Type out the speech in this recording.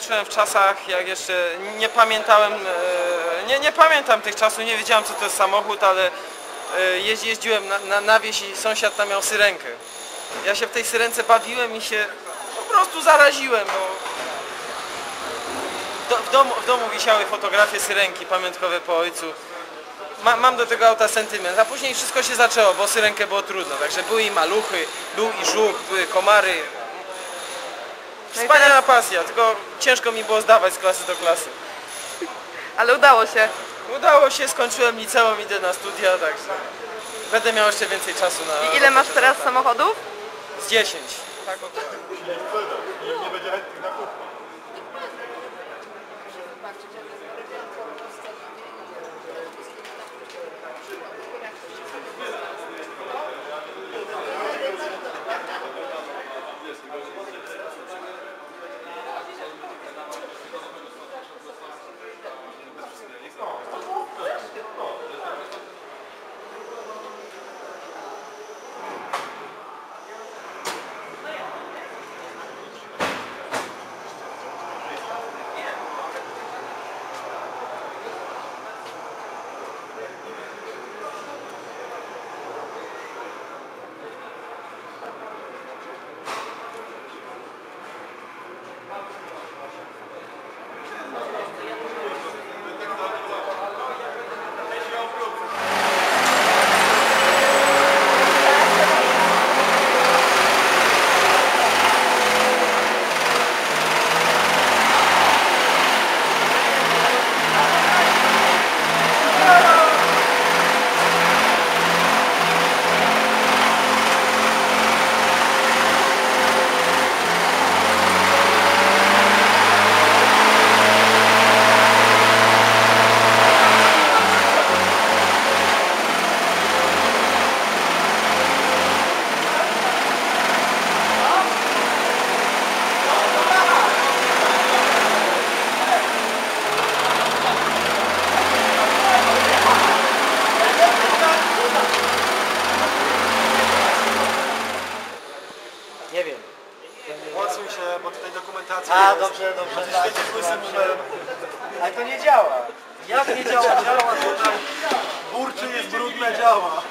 Zacząłem w czasach, jak jeszcze nie pamiętałem, e, nie, nie pamiętam tych czasów, nie wiedziałem co to jest samochód, ale e, jeździ- jeździłem na, na, na wieś i sąsiad tam miał syrenkę. Ja się w tej syrence bawiłem i się po prostu zaraziłem. Do, w, domu, w domu wisiały fotografie syrenki pamiątkowe po ojcu. Ma, mam do tego auta sentyment, a później wszystko się zaczęło, bo syrenkę było trudno, także były i maluchy, był i żółk, były komary. Wspaniała pasja, tylko ciężko mi było zdawać z klasy do klasy. Ale udało się. Udało się, skończyłem liceum, idę na studia, także będę miał jeszcze więcej czasu na... I ile masz teraz samochodów? Z 10. Tak, Nie wiem. Odsuń się, bo tutaj dokumentacja A, jest. dobrze, dobrze. Będziesz tak, łysym numerem. Ale to nie działa. Jak nie działa? Działa tutaj. Burczy jest brudne, działa.